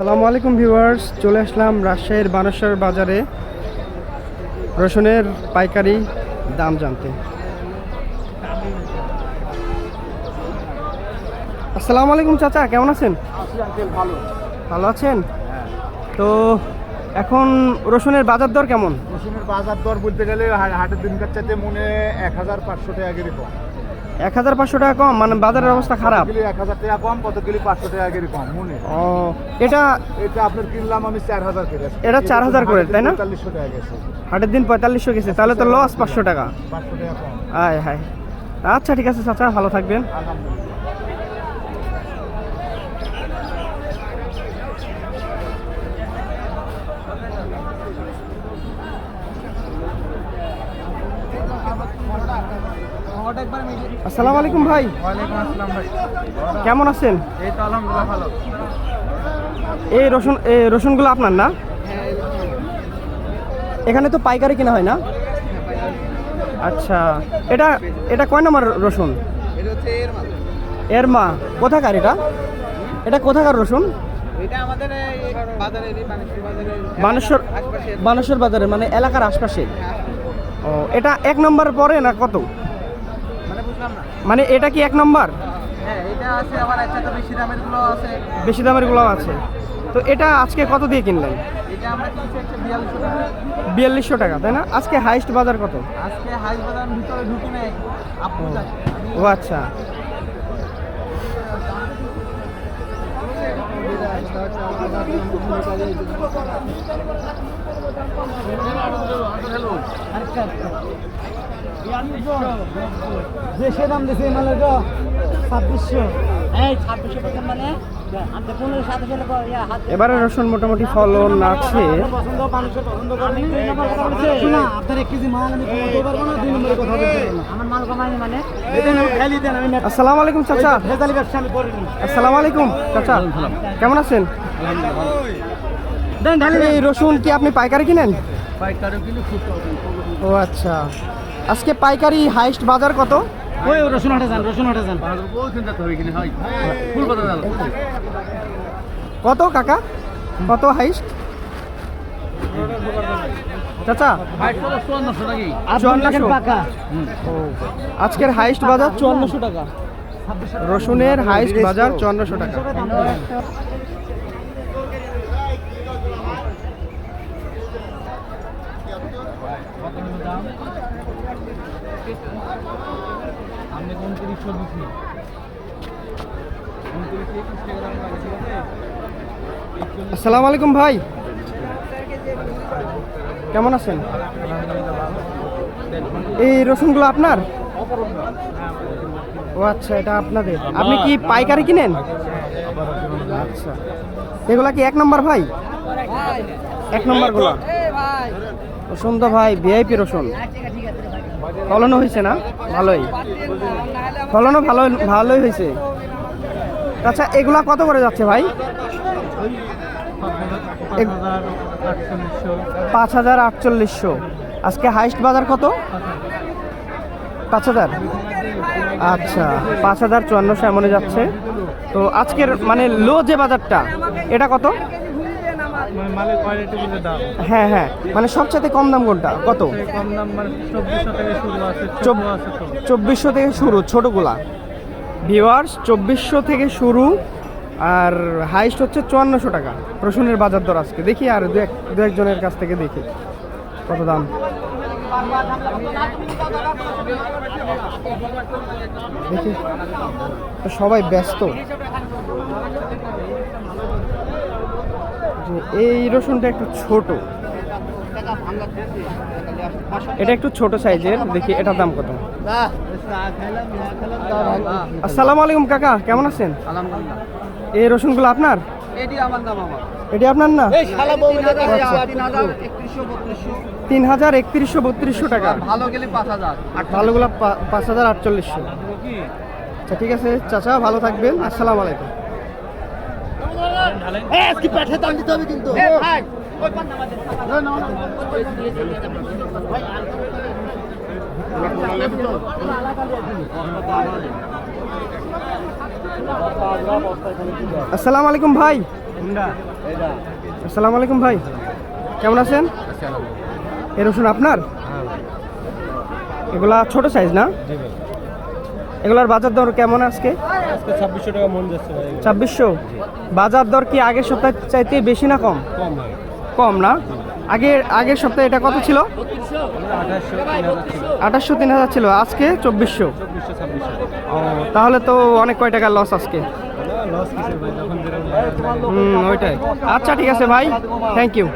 সালামু আলাইকুম ভিউয়ার্স, চলে আসলাম রাজশাহীর বানেশ্বর বাজারে রসুনের পাইকারি দাম জানতে। আসসালামু আলাইকুম চাচা, কেমন আছেন? ভালো। ভালো আছেন? তো এখন রসুনের বাজার দর কেমন? রসুনের বাজার দর বলতে গেলে হাটের দিনকার চাইতে মনে এক হাজার পাঁচশো টাকা এক হাজার পাঁচশো টাকা কম মানে বাজারের অবস্থা খারাপ। এক হাজার টাকা কম কত কিলো পাঁচশো টাকা করে কম মনে ও এটা এটা আপনার কিনলাম আমি চার হাজার করে। এটা 4,000 করে, তাই না? পঁয়তাল্লিশশো টাকা গেছে। হাটের দিন পঁয়তাল্লিশশো গেছে তাহলে তো লস পাঁচশো টাকা। পাঁচশো টাকা কম। আয় হায়। আচ্ছা ঠিক আছে চাচা ভালো থাকবেন। আলহামদুলিল্লাহ। আসসালামু আলাইকুম ভাই। কেমন আছেন? এই এই রসুন, এই রসুনগুলো আপনার না? এখানে তো পাইকারি কেনা হয় না? আচ্ছা এটা এটা কয় নম্বর রসুন? এর মা কোথাকার এটা? এটা কোথাকার রসুন? বানেশ্বর বানেশ্বর বাজারে মানে এলাকার আশপাশে। ও এটা এক নম্বর পরে না কত? মানে মানে এটা কি এক নম্বর? হ্যাঁ বেশি দামেরগুলো আছে। তো এটা আজকে কত দিয়ে কিনলেন? বিয়াল্লিশশো টাকা। তাই না? আজকে হাইস্ট বাজার কত? আজকে হাই বাজার ভিতরে ঢুকি নাই। ও আচ্ছা। সে দাম দিছে মালের ছাব্বিশশো এই ছাব্বিশশো টাকা মানে এবারে রসুন মোটামুটি ফলন আছে মানে? আসসালামু আলাইকুম চাচা। আসসালামু আলাইকুম চাচা। কেমন আছেন? এই রসুন কি আপনি পাইকারি কিনেন? ও আচ্ছা। আজকে পাইকারি হাইস্ট বাজার কত? ওই রসুন হাটে যান রসুন হাটে যান বহুত চিন্তা হবে কিনে হয় ফুল কথা জানো। কত কাকা? কত হাইস্ট? চাচা? চুয়ান্নশো। আজকের হাইস্ট বাজার? চুয়ান্নশো টাকা। রসুনের হাইস্ট বাজার চুয়ান্নশো টাকা আমি উনত্রিশশো দিচ্ছি উনত্রিশ একুশ টাকা দাম লাগে ঠিক আছে আসসালামু আলাইকুম ভাই। কেমন আছেন? এই রসুনগুলো আপনার? ও আচ্ছা এটা আপনাদের। আপনি কি পাইকারি কিনেন? আচ্ছা। এগুলা কি এক নম্বর ভাই? এক নম্বরগুলো? রসুন তো ভাই ভিআইপি রসুন। ফলনও হয়েছে না? ভালোই। ফলনও ভালো ভালোই হয়েছে। আচ্ছা এগুলা কত করে যাচ্ছে ভাই? পাঁচ হাজার আটচল্লিশশো। আজকে হাইস্ট বাজার কত? পাঁচ হাজার। আচ্ছা পাঁচ হাজার চুয়ান্নশো এমনে যাচ্ছে। তো আজকের মানে লো যে বাজারটা এটা কত? হ্যাঁ হ্যাঁ মানে সবচেয়ে কম দাম কোনটা? কত? মানে থেকে শুরু চব্বিশশো থেকে শুরু ছোটোগুলা। ভিওয়ার্স চব্বিশশো থেকে শুরু, আর হাইস্ট হচ্ছে চুয়ান্নশো টাকা। রসুনের বাজার দর আজকে। দেখি আর দু এক দু একজনের কাছ থেকে দেখি কত দাম। দেখি। তো সবাই ব্যস্ত। এই রসুনটা একটু ছোট। এটা একটু ছোট সাইজের। দেখি, এটার দাম কত? আসসালামু আলাইকুম কাকা কেমন আছেন এই রসুনগুলো আপনার এটি আপনার না আচ্ছা। তিন হাজার একত্রিশশো বত্রিশশো টাকা ভালো গেলে পাঁচ হাজার ভালোগুলো পাঁচ হাজার আটচল্লিশশো আচ্ছা ঠিক আছে চাচা ভালো থাকবেন আসসালামু আলাইকুম কিন্তু আসসালামু আলাইকুম ভাই। আসসালামু আলাইকুম ভাই। কেমন আছেন? এ রসুন আপনার? এগুলা ছোট সাইজ না? এগুলার বাজার দর কেমন আজকে? ছাব্বিশশো টাকা মন যাচ্ছে ছাব্বিশশো? বাজার দর কি আগের সপ্তাহ চাইতে বেশি না কম? কম কম না? আগের আগের সপ্তাহে এটা কত ছিল? আঠাশশো তিন হাজার ছিল। আজকে চব্বিশশো। তাহলে তো অনেক কয় টাকা লস আজকে? হুম ওইটাই। আচ্ছা ঠিক আছে ভাই। Thank you